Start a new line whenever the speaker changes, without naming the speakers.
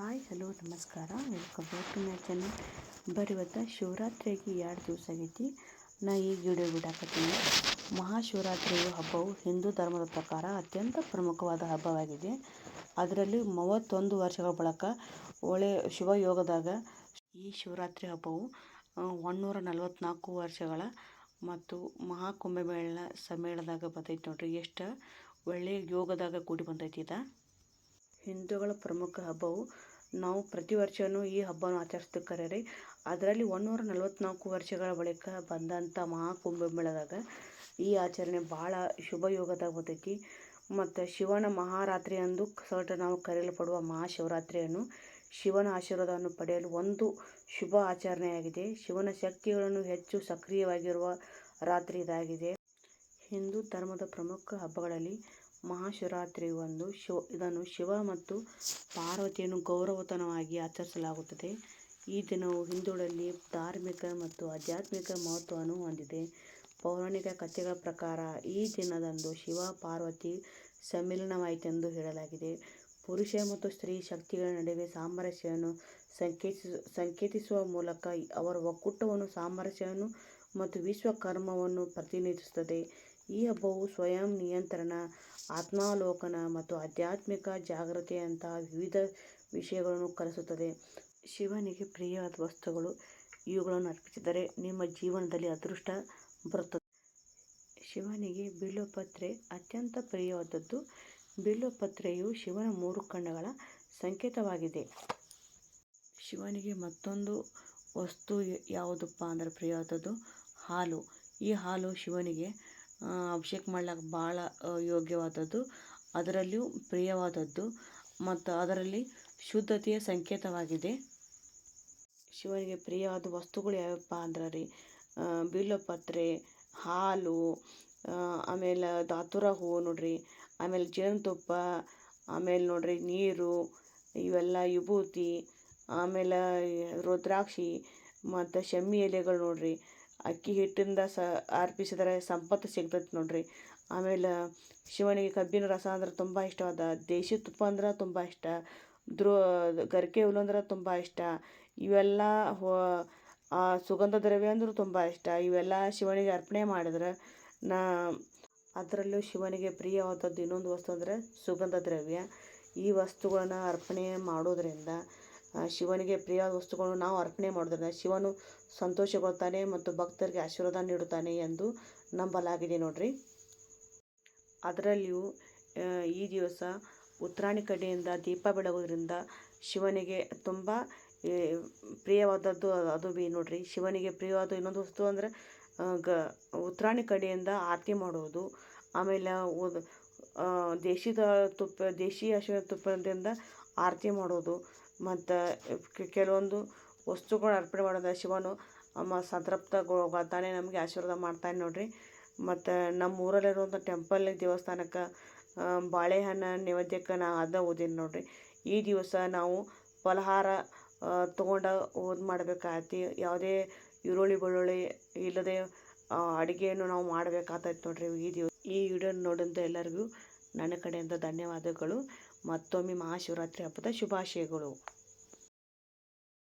Hi, hello, ನಮಸ್ಕಾರ. Welcome back to my channel. ಶಿವರಾತ್ರಿಗೆ ಎರಡು ದಿವಸ ಆಗೈತಿ. ನಾ ಈ ವಿಡಿಯೋ ಬಿಡಾಕತ್ತೀನಿ. ಮಹಾಶಿವರಾತ್ರಿಯ ಹಬ್ಬವು ಹಿಂದೂ ಧರ್ಮದ ಪ್ರಕಾರ ಅತ್ಯಂತ ಪ್ರಮುಖವಾದ ಹಬ್ಬವಾಗಿದೆ. ಅದರಲ್ಲಿ ಮೂವತ್ತೊಂದು ವರ್ಷಗಳ ಬಳಿಕ ಒಳ್ಳೆಯ ಶಿವಯೋಗದಾಗ ಯೋಗದಾಗ ಈ ಶಿವರಾತ್ರಿ ಹಬ್ಬವು ಒಂದುನೂರ ನಲವತ್ತ್ನಾಲ್ಕು ವರ್ಷಗಳ ಮತ್ತು ಮಹಾಕುಂಭಮೇಳ ಸಮ್ಮೇಳನದಾಗ ಬಂದೈತಿ ನೋಡ್ರಿ. ಎಷ್ಟು ಒಳ್ಳೆಯ ಯೋಗದಾಗ ಕೂಡಿ ಬಂದೈತಿ ಇದು. ಹಿಂದೂಗಳ ಪ್ರಮುಖ ಹಬ್ಬವು. ನಾವು ಪ್ರತಿ ವರ್ಷವೂ ಈ ಹಬ್ಬವನ್ನು ಆಚರಿಸ್ತಿರ್ತಾರೆ ರೀ ಅದರಲ್ಲಿ ಒಂದುನೂರ ನಲವತ್ತ್ನಾಲ್ಕು ವರ್ಷಗಳ ಬಳಿಕ ಬಂದಂಥ ಮಹಾಕುಂಭಮೇಳದಾಗ ಈ ಆಚರಣೆ ಭಾಳ ಶುಭಯೋಗದಾಗ ಬರ್ತೈತಿ ಮತ್ತು ಶಿವನ ಮಹಾರಾತ್ರಿ ಅಂದು ಸಟ ನಾವು ಕರೆಯಲ್ಪಡುವ ಮಹಾಶಿವರಾತ್ರಿಯನ್ನು ಶಿವನ ಆಶೀರ್ವಾದವನ್ನು ಪಡೆಯಲು ಒಂದು ಶುಭ ಆಚರಣೆಯಾಗಿದೆ. ಶಿವನ ಶಕ್ತಿಗಳನ್ನು ಹೆಚ್ಚು ಸಕ್ರಿಯವಾಗಿರುವ ರಾತ್ರಿ ಇದಾಗಿದೆ. ಹಿಂದೂ ಧರ್ಮದ ಪ್ರಮುಖ ಹಬ್ಬಗಳಲ್ಲಿ ಮಹಾಶಿವರಾತ್ರಿ ಒಂದು ಶಿವ, ಇದನ್ನು ಶಿವ ಮತ್ತು ಪಾರ್ವತಿಯನ್ನು ಗೌರವತನವಾಗಿ ಆಚರಿಸಲಾಗುತ್ತದೆ. ಈ ದಿನವು ಹಿಂದೂಗಳಲ್ಲಿ ಧಾರ್ಮಿಕ ಮತ್ತು ಆಧ್ಯಾತ್ಮಿಕ ಮಹತ್ವವನ್ನು ಹೊಂದಿದೆ. ಪೌರಾಣಿಕ ಕಥೆಗಳ ಪ್ರಕಾರ ಈ ದಿನದಂದು ಶಿವ, ಪಾರ್ವತಿ ಸಮ್ಮಿಲನವಾಯಿತೆಂದು ಹೇಳಲಾಗಿದೆ. ಪುರುಷ ಮತ್ತು ಸ್ತ್ರೀ ಶಕ್ತಿಗಳ ನಡುವೆ ಸಾಮರಸ್ಯವನ್ನು ಸಂಕೇತಿಸ ಸಂಕೇತಿಸುವ ಮೂಲಕ ಅವರ ಒಕ್ಕೂಟವನ್ನು ಸಾಮರಸ್ಯವನ್ನು ಮತ್ತು ವಿಶ್ವಕರ್ಮವನ್ನು ಪ್ರತಿನಿಧಿಸುತ್ತದೆ. ಈ ಹಬ್ಬವು ಸ್ವಯಂ ನಿಯಂತ್ರಣ, ಆತ್ಮಾವಲೋಕನ ಮತ್ತು ಆಧ್ಯಾತ್ಮಿಕ ಜಾಗೃತಿಯಂತಹ ವಿವಿಧ ವಿಷಯಗಳನ್ನು ಕಲಿಸುತ್ತದೆ. ಶಿವನಿಗೆ ಪ್ರಿಯವಾದ ವಸ್ತುಗಳು ಇವುಗಳನ್ನು ಅರ್ಪಿಸಿದರೆ ನಿಮ್ಮ ಜೀವನದಲ್ಲಿ ಅದೃಷ್ಟ ಬರುತ್ತದೆ. ಶಿವನಿಗೆ ಬಿಲ್ವಪತ್ರೆ ಅತ್ಯಂತ ಪ್ರಿಯವಾದದ್ದು. ಬಿಲ್ವಪತ್ರೆಯು ಶಿವನ ಮೂರು ಕಣ್ಣುಗಳ ಸಂಕೇತವಾಗಿದೆ. ಶಿವನಿಗೆ ಮತ್ತೊಂದು ವಸ್ತು ಯಾವುದಪ್ಪ ಅಂದರೆ ಪ್ರಿಯವಾದದ್ದು? ಹಾಲು. ಈ ಹಾಲು ಶಿವನಿಗೆ ಅಭಿಷೇಕ ಮಾಡ್ಲಿಕ್ಕೆ ಭಾಳ ಯೋಗ್ಯವಾದದ್ದು. ಅದರಲ್ಲಿಯೂ ಪ್ರಿಯವಾದದ್ದು. ಮತ್ತು ಅದರಲ್ಲಿ ಶುದ್ಧತೆಯ ಸಂಕೇತವಾಗಿದೆ. ಶಿವನಿಗೆ ಪ್ರಿಯವಾದ ವಸ್ತುಗಳು ಯಾವ್ಯಾವಪ್ಪ ಅಂದ್ರೆ ರೀ ಬಿಲ್ಲಪತ್ರೆ, ಹಾಲು ಆಮೇಲೆ ದಾತುರ ಹೂವು ನೋಡ್ರಿ, ಆಮೇಲೆ ಜೇನುತುಪ್ಪ, ಆಮೇಲೆ ನೋಡಿರಿ ನೀರು, ಇವೆಲ್ಲ ವಿಭೂತಿ, ಆಮೇಲೆ ರುದ್ರಾಕ್ಷಿ, ಮತ್ತು ಶಮ್ಮಿ ಎಲೆಗಳು ನೋಡಿರಿ. ಅಕ್ಕಿ ಹಿಟ್ಟಿಂದ ಸ ಅರ್ಪಿಸಿದರೆ ಸಂಪತ್ತು ಸಿಗ್ತೈತೆ ನೋಡ್ರಿ. ಆಮೇಲೆ ಶಿವನಿಗೆ ಕಬ್ಬಿನ ರಸ ಅಂದ್ರೆ ತುಂಬ ಇಷ್ಟವಾದ ದೇಶಿ ತುಪ್ಪ ಅಂದ್ರೆ ತುಂಬ ಇಷ್ಟ, ದ್ರೋ ಗರಿಕೆ ಹುಲ್ಲು ಅಂದ್ರೆ ತುಂಬ ಇಷ್ಟ, ಇವೆಲ್ಲ ಹೋ ಸುಗಂಧ ದ್ರವ್ಯ ಅಂದರೂ ತುಂಬ ಇಷ್ಟ. ಇವೆಲ್ಲ ಶಿವನಿಗೆ ಅರ್ಪಣೆ ಮಾಡಿದ್ರೆ ನಾ ಅದರಲ್ಲೂ ಶಿವನಿಗೆ ಪ್ರಿಯವಾದದ್ದು ಇನ್ನೊಂದು ವಸ್ತು ಅಂದರೆ ಸುಗಂಧ ದ್ರವ್ಯ. ಈ ವಸ್ತುಗಳನ್ನ ಅರ್ಪಣೆ ಮಾಡೋದರಿಂದ ಶಿವನಿಗೆ ಪ್ರಿಯವಾದ ವಸ್ತುಗಳನ್ನು ನಾವು ಅರ್ಪಣೆ ಮಾಡೋದ್ರಿಂದ ಶಿವನು ಸಂತೋಷಗೊಳ್ತಾನೆ ಮತ್ತು ಭಕ್ತರಿಗೆ ಆಶೀರ್ವಾದ ನೀಡುತ್ತಾನೆ ಎಂದು ನಂಬಲಾಗಿದೆ ನೋಡ್ರಿ. ಅದರಲ್ಲಿಯೂ ಈ ದಿವಸ ಉತ್ತರಾಣಿ ಕಡೆಯಿಂದ ದೀಪ ಬೆಳಗೋದ್ರಿಂದ ಶಿವನಿಗೆ ತುಂಬ ಪ್ರಿಯವಾದದ್ದು ಅದು ಬಿ ನೋಡ್ರಿ. ಶಿವನಿಗೆ ಪ್ರಿಯವಾದ ಇನ್ನೊಂದು ವಸ್ತು ಅಂದರೆ ಗ, ಉತ್ತರಾಣಿ ಕಡೆಯಿಂದ ಆರತಿ ಮಾಡೋದು ಆಮೇಲೆ ದೇಶಿದ ತುಪ್ಪ, ದೇಶಿ ಹಸುವಿನ ತುಪ್ಪದಿಂದ ಆರತಿ ಮಾಡೋದು ಮತ್ತು ಕೆಲವೊಂದು ವಸ್ತುಗಳು ಅರ್ಪಣೆ ಮಾಡೋದ ಶಿವನು ಅಮ್ಮ ಸಂತೃಪ್ತಗೊಳ್ತಾನೆ ನಮಗೆ, ಆಶೀರ್ವಾದ ಮಾಡ್ತಾನೆ ನೋಡಿರಿ. ಮತ್ತು ನಮ್ಮ ಊರಲ್ಲಿರುವಂಥ ಟೆಂಪಲ್ ದೇವಸ್ಥಾನಕ್ಕೆ ಬಾಳೆಹಣ್ಣು ನೈವೇದ್ಯಕ್ಕೆ ನಾ ಅದ ಓದೀನಿ ನೋಡಿರಿ. ಈ ದಿವಸ ನಾವು ಫಲಹಾರ ತೊಗೊಂಡು ಓದ್ ಮಾಡ್ಬೇಕಾಗತ್ತೆ ಯಾವುದೇ ಈರುಳ್ಳಿ, ಬೆಳ್ಳುಳ್ಳಿ ಇಲ್ಲದೆ ಅಡುಗೆಯನ್ನು ನಾವು ಮಾಡಬೇಕಾಗ್ತೈತೆ ನೋಡಿರಿ ಈ ದಿವಸ ಈ ವಿಡಿಯೋ ನೋಡಿದಂಥ ಎಲ್ಲರಿಗೂ ನನ್ನ ಕಡೆಯಿಂದ ಧನ್ಯವಾದಗಳು. ಮತ್ತೊಮ್ಮೆ ಮಹಾಶಿವರಾತ್ರಿ ಹಬ್ಬದ ಶುಭಾಶಯಗಳು.